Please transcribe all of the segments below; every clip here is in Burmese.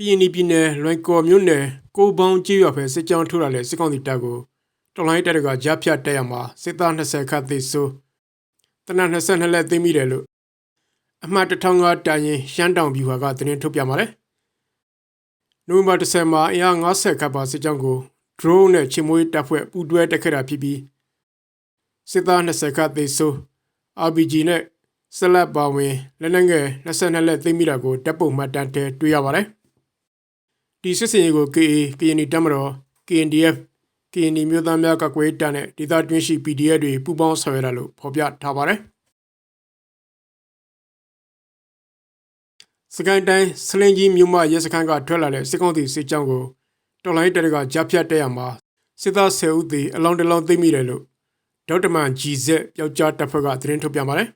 ရင်ပြည်နယ်လွိုင်ကော်မြို့နယ်ကိုပေါင်းကြေးရွာဖက်စစ်ကြောင်းထိုးလာတဲ့စစ်ကောင်စီတပ်ကိုတော်လိုင်းတပ်တွေကကြားဖြတ်တက်ရမှာစစ်သား20ခန့်သေဆုံးတနက်22လက်သိမ်းမိတယ်လို့အမှတ်1000ကတိုင်ရင်ရှမ်းတောင်ဗျူဟာကသတင်းထုတ်ပြန်ပါတယ်။နိုဝင်ဘာ10မှာအင်အား90ခန့်ပါစစ်ကြောင်းကို drone နဲ့ချင်မွေးတပ်ဖွဲ့ပူးတွဲတက်ခဲ့တာဖြစ်ပြီးစစ်သား20ခန့်သေဆုံး RPG နဲ့ဆက်လက်ပါဝင်လက်နက်ငယ်22လက်သိမ်းမိတာကိုတပ်ပုံမှတ်တမ်းထဲတွေ့ရပါတယ်။ ဒီစစ်စင်ရေးကို KA KNI တပ်မတော် KNDF KNI မြို့သားများကကွေးတပ်နဲ့ဒေသတွင်းရှိ PDF တွေပူးပေါင်းဆောင်ရွက်ရလို့ဖော်ပြထားပါတယ်။စကိုင်းတိုင်းစလင်ကြီးမြို့မရဲစခန်းကထွက်လာတဲ့စစ်ကောင်စီစစ်ကြောင်းကိုတော်လိုင်းတပ်ကကြားဖြတ်တက်ရမှာစစ်သား10ဦးသေအလောင်းတလောင်းသိမ်းမိတယ်လို့ဒေါက်တာမန်ဂျီဇက်ပျောက်ကြားတပ်ဖွဲ့ကသတင်းထုတ်ပြန်ပါတယ်။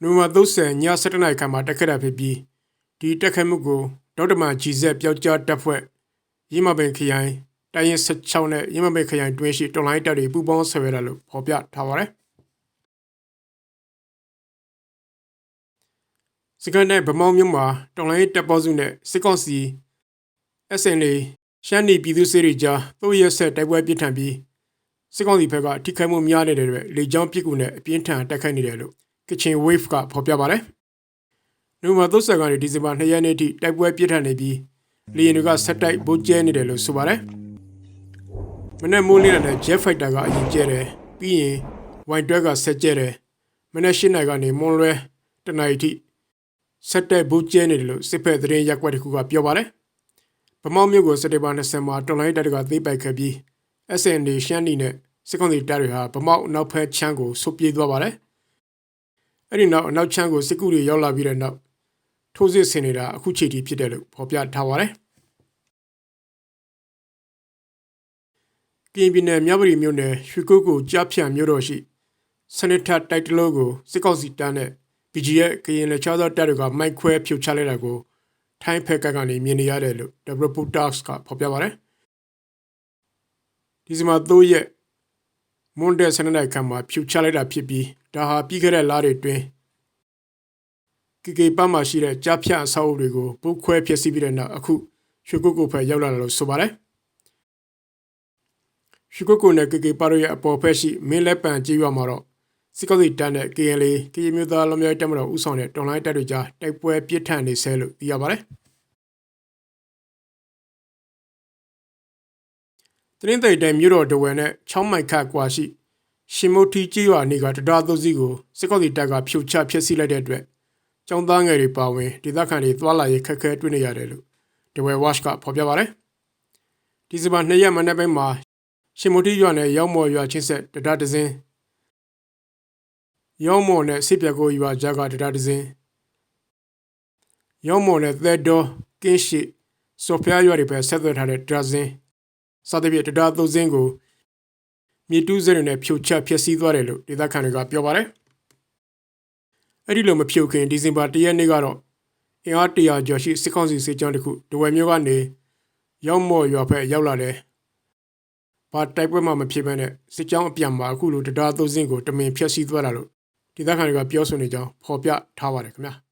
နိုဝင်ဘာ30ည7:00နာရီခန့်မှာတက်ခဲ့တာဖြစ်ပြီးဒီတက်ခတ်မှုကို ဒေါက်တာမန်ဂျီဇက်ပျောက်ကြားတပ်ဖွဲ့ရင်းမပင်ခရိုင်တိုင်းရင်16နဲ့ရင်းမပင်ခရိုင်တွင်းရှိတော်လိုင်းတပ်တွေပူးပေါင်းဆောင်ရွက်ရလို့ဖော်ပြထားပါတယ်။စကန်တဲ့ဗမောင်းမြို့မှာတော်လိုင်းတပ်ပေါစုနဲ့စစ်ကောင်စီ SNA ရှမ်းနီပြည်သူစစ်တွေကြားသို့ရက်ဆက်တိုက်ပွဲပြစ်ထန်ပြီးစစ်ကောင်စီဘက်ကထိခိုက်မှုများနေတဲ့အတွက်လေကြောင်းပစ်ကူနဲ့အပြင်းထန်တိုက်ခိုက်နေတယ်လို့ Kitchen Wave ကဖော်ပြပါတယ်။ နိုဝင်ဘာ30ကနေဒီဇင်ဘာ2ရက်နေ့ထိတိုက်ပွဲပြစ်ထန်နေပြီးလေယာဉ်တွေကဆက်တိုက်ဗုံးကျဲနေတယ်လို့ဆိုပါတယ်။မနေ့မိုးလင်းတဲ့ Jet Fighter ကအရင်ကျဲတယ်ပြီးရင် Y12 ကဆက်ကျဲတယ်မနေ့၈နိုင်ကနေမွန်လွဲတနင်္လာထိဆက်တိုက်ဗုံးကျဲနေတယ်လို့စစ်ဖက်သတင်းရက်ွက်တစ်ခုကပြောပါတယ်။ဗမောက်မြို့ကိုစက်တင်ဘာ20မှာတော်လိုင်းတပ်တွေကသိပိုက်ခဲ့ပြီး SND ရှမ်းနီနဲ့စစ်ကောင်စီတပ်တွေဟာဗမောက်နောက်ဖက်ချမ်းကိုဆုတ်ပြေးသွားပါတယ်။အဲ့ဒီနောက်အနောက်ချမ်းကိုစစ်ကူတွေရောက်လာပြီးတဲ့နောက် ထိုးစစ်ဆင်နေတာအခုချိန်ထိဖြစ်တယ်လို့ဖော်ပြထားပါတယ်။ကရင်ပြည်နယ်မြဝတီမြို့နယ်ရွှေကုတ်ကိုကြားဖြန့်မြို့တော်ရှိစနစ်ထတိုက်တလို့ကိုစစ်ကောင်စီတန်းနဲ့ BGF ကရင်လက်ချောသောတပ်တွေကမိုက်ခွဲဖြုတ်ချလိုက်တာကိုထိုင်းဖက်ကကနေမြင်နေရတယ်လို့ The Reporters ကဖော်ပြပါတယ်။ဒီစမှာ3ရက်မွန်ဒဲစနစ်နိုင်ခံမှာဖြုတ်ချလိုက်တာဖြစ်ပြီးဒါဟာပြီးခဲ့တဲ့လတွေတွင် ကီကေပတ်မှာရှိတဲ့ကြားဖြတ်အဆောက်အဦတွေကိုပုတ်ခွဲဖျက်ဆီးပြီးတဲ့နောက်အခုရွှေကုတ်ကိုဖက်ရောက်လာတယ်လို့ဆိုပါတယ်ရွှေကုတ်ကိုနဲ့ကီကေပတ်ရဲ့အပေါ်ဖက်ရှိမင်းလက်ပံကြေးရွာမှာတော့စစ်ကောက်စီတန်းတဲ့ KNL ကီမျိုးသားလုံးမျိုးတက်မတော်ဥဆောင်တဲ့တော်လိုင်းတပ်တွေကြားတိုက်ပွဲပြစ်ထန်နေဆဲလို့သိရပါတယ်တင်းသိမ့်တိုင်မြို့တော်ဒဝယ်နဲ့6မိုင်ခန့်ကွာရှိရှင်မုတ်တီကြေးရွာနေကတရားသုံးစီကိုစစ်ကောက်စီတပ်ကဖြုတ်ချဖျက်ဆီးလိုက်တဲ့အတွက် ကျောင်းသားငယ်တွေပါဝင်ဒေသခံတွေသွားလာရေးခက်ခဲတွေ့နေရတယ်လို့ဒဝဲဝါ့ရှ်ကဖော်ပြပါတယ်။ဒီဇင်ဘာ2ရက်မနေ့ပိုင်းမှာရှင်မတီရွာနယ်ရောက်မော်ရွာချင်းဆက်တဒတစင်းရောက်မော်နဲ့စစ်ပြကိုရွာကြားကတဒတစင်းရောက်မော်နဲ့သဲတော်ကင်းရှိစောဖျားရွာတွေပဲဆက်သွယ်ထားတဲ့ဒဇင်းစသဖြင့်တဒသုံးစင်းကိုမြေတူးစက်တွေနဲ့ဖြိုချဖျက်ဆီးသွားတယ်လို့ဒေသခံတွေကပြောပါတယ်။ အဲ့ဒီလိုမဖြုတ်ခင်ဒီဇင်ဘာ၁ရက်နေ့ကတော့အင်အားတရာကျော်ရှိစစ်ကောင်စီစစ်ကြောင်းတစ်ခုဒဝယ်မြို့ကနေရောက်မော်ရွာဖက်ရောက်လာတယ်။ဘာတိုက်ပွဲမှမဖြစ်ဘဲနဲ့စစ်ကြောင်းအပြန်မှာအခုလိုတရားသုံးစင်းကိုတမင်ဖျက်ဆီးသွားတာလို့ဒေသခံတွေကပြောဆိုနေကြောင်းဖော်ပြထားပါတယ်ခင်ဗျာ။